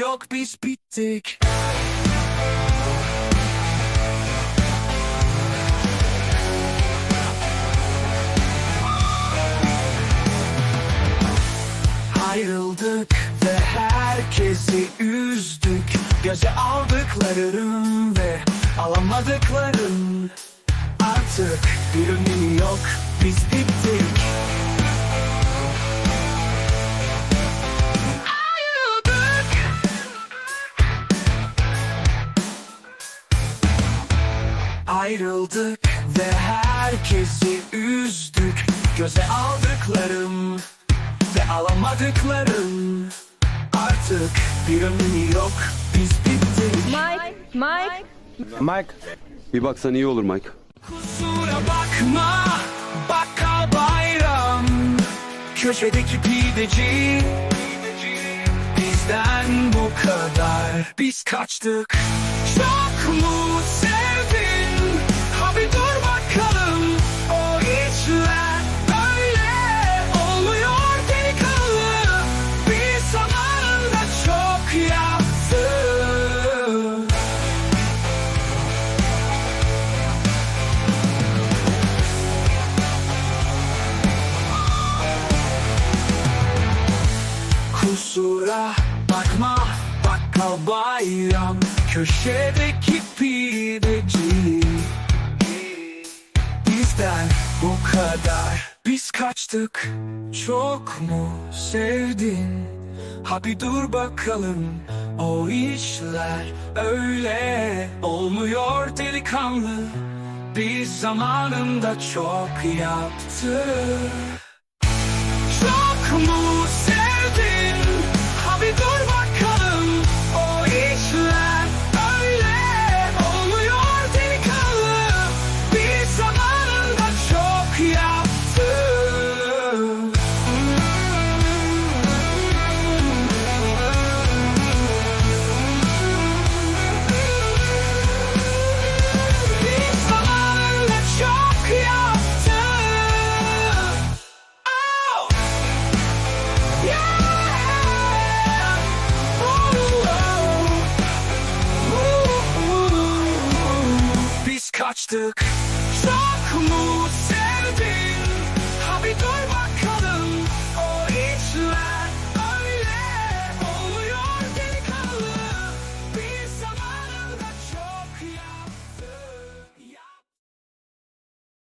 yok biz bittik. Ayrıldık ve herkesi üzdük. Göze aldıklarım ve alamadıklarım Artık bir önemi yok biz bittik Ayrıldık ve herkesi üzdük Göze aldıklarım ve alamadıklarım Artık bir önemi yok biz bittik Mike, Mike. Mike. Bir baksan iyi olur Mike. Kusura bakma bakkal bayram Köşedeki pideci Bizden bu kadar Biz kaçtık Çok mu sevdin Kusura bakma bakkal bayram. Köşedeki pideci. Bizden bu kadar. Biz kaçtık Çok mu sevdin? Ha bir dur bakalım O işler öyle olmuyor delikanlı. Biz zamanında çok yaptık çok mu kaçtık Çok mu sevdik